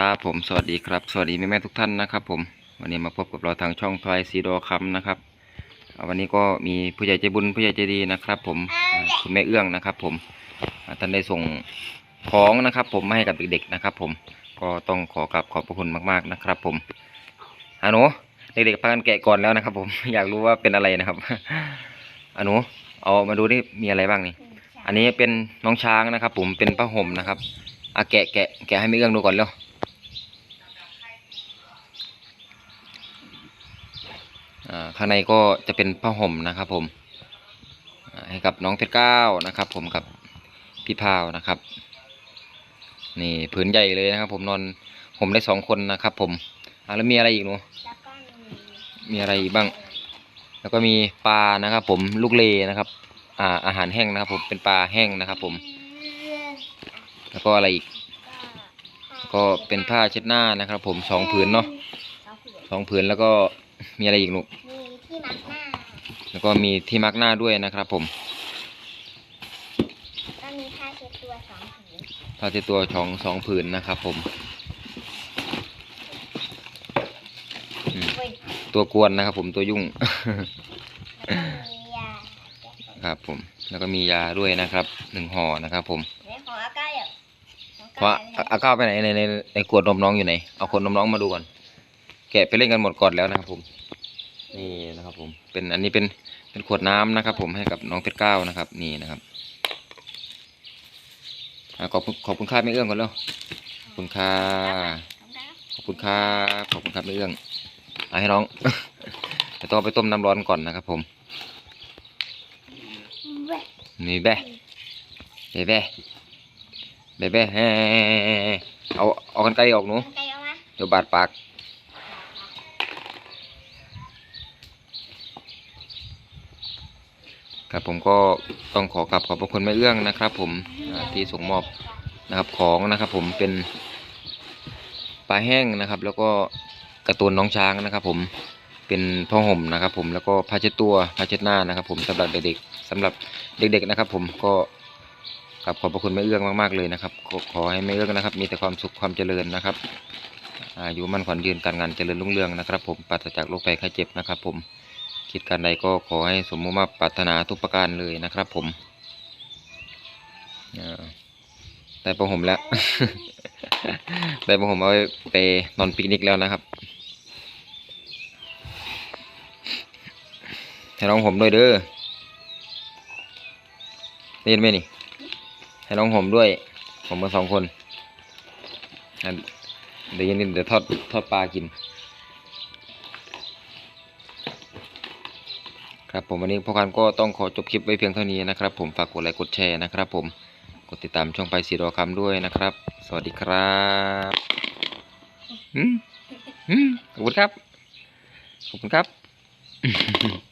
ครับผมสวัสดีครับ สวัสดีแม่แม่ทุกท่านนะครับ ผมวันนี้มาพบกับเราทางช่องทอยซีโดคัมนะครับวันนี้ก็มีผู้ใหญ่ใจบุญผู้ใหญ่ใจดีนะครับ ผมคุณแม่เอื้องนะครับ ผมท่านได้ส่งของนะครับ ผมมาให้กับเด็กๆนะครับ ผมก็ต้องขอกราบขอบพระคุณมากๆนะครับ ผมอานูเด็กๆพากันแกะก่อนแล้วนะครับ ผมอยากรู้ว่าเป็นอะไรนะครับอานูเอามาดูนี่มีอะไรบ้างนี่อันนี้เป็นน้องช้างนะครับ ผมเป็นผ้าห่มนะครับอะแกะแกะแกะให้แม่เอื้องดูก่อนเร็ว อ่า ข้างในก็จะเป็นผ้าห่มนะครับผมให้กับน้องเพชรเก้านะครับ ผมกับพี่พาวนะครับ นี่ผืนใหญ่เลยนะครับ ผมนอนห่มได้สองคนนะครับ ผมแล้วมีอะไรอีกหนูมีอะไรอีกบ้าง แล้วก็มีปลานะครับ ผมลูกเลนะครับ อ่าอาหารแห้งนะครับ ผมเป็นปลาแห้งนะครับ ผม แล้วก็อะไรอีก ก็เป็นผ้าเช็ดหน้านะครับ ผมสองผืนเนาะสองผืนแล้วก็มีอะไรอีกหนู แล้วก็มีที่มาร์กหน้าด้วยนะครับผมก็มีผ้าเช็ดตัวสองผืนผ้าเช็ดตัวสองสองผืนนะครับผมอืมเว้ยตัวกวนนะครับผมตัวยุ่ง แล้วก็มียาครับผม แล้วก็มียาด้วยนะครับหนึ่งห่อนะครับผมเรื่องของอาก้าอะของเพราะก้าอาก้าวไปไหนในในในขวดนมน้องอยู่ไหน เอาขวดนมน้องมาดูก่อน แกะไปเล่นกันหมดก่อนแล้วนะครับผม นี่นะครับผมเป็นอันนี้เป็นเป็นขวดน้ำนะครับ ผมให้กับน้องเพชรเก้านะครับ นี่นะครับอะขอบคุณขอบคุณค่าไม่เอื้องก่อนแล้วขอบคุณค่าของก้าขอบคุณครับขอบคุณครับไม่เอื้องเอาให้น้องจะต้องเอาไปต้มน้ำร้อนก่อนนะครับผมเว้ยนี่แบะเบะแบะเบะแบะเฮ้เอาเอากันไกลออกหนูของไก่เอามาเดี๋ยวบาดปาก ครับผมก็ต้องขอกราบขอบพระคุณแม่เอื้องนะครับ ผมที่ส่งมอบนะครับของนะครับ ผมเป็นปลาแห้งนะครับ แล้วก็กร์ตูนน้องช้างนะครับ ผมเป็นผ้าห่มนะครับ ผมแล้วก็ผ้าเช็ดตัวผ้าเช็ดหน้านะครับ ผมสำหรับเด็กๆสำหรับเด็ก ๆนะครับ ผมก็กราบขอบพระคุณแม่เอื้องมากๆเลยนะครับขอขอให้แม่เอื้องนะครับ มีแต่ความสุขความเจริญนะครับอายุมั่นขวัญยืนการงานเจริญรุ่งเรืองนะครับ ผมปราศจากโรคภัยไข้เจ็บนะครับ ผม คิดการใดก็ขอให้สมมุติมาปรารถนาทุกประการเลยนะครับผมได้ประหมแล้ว ได้ประหมเอาไปนอนปิกนิกแล้วนะครับให้น้องผมด้วยเด้อได้ยินไหมนี่ ให้น้องผมด้วย ผมมาสองคนเดี๋ยวเย็นนี้เดี๋ยวทอดทอดปลากิน ครับผมวันนี้พ่อคันก็ต้องขอจบคลิปไว้เพียงเท่านี้นะครับ ผมฝากกดไลค์กดแชร์นะครับ ผมกดติดตามช่องไปสีดอคำด้วยนะครับ สวัสดีครับอืมอืมขอบคุณครับขอบคุณครับ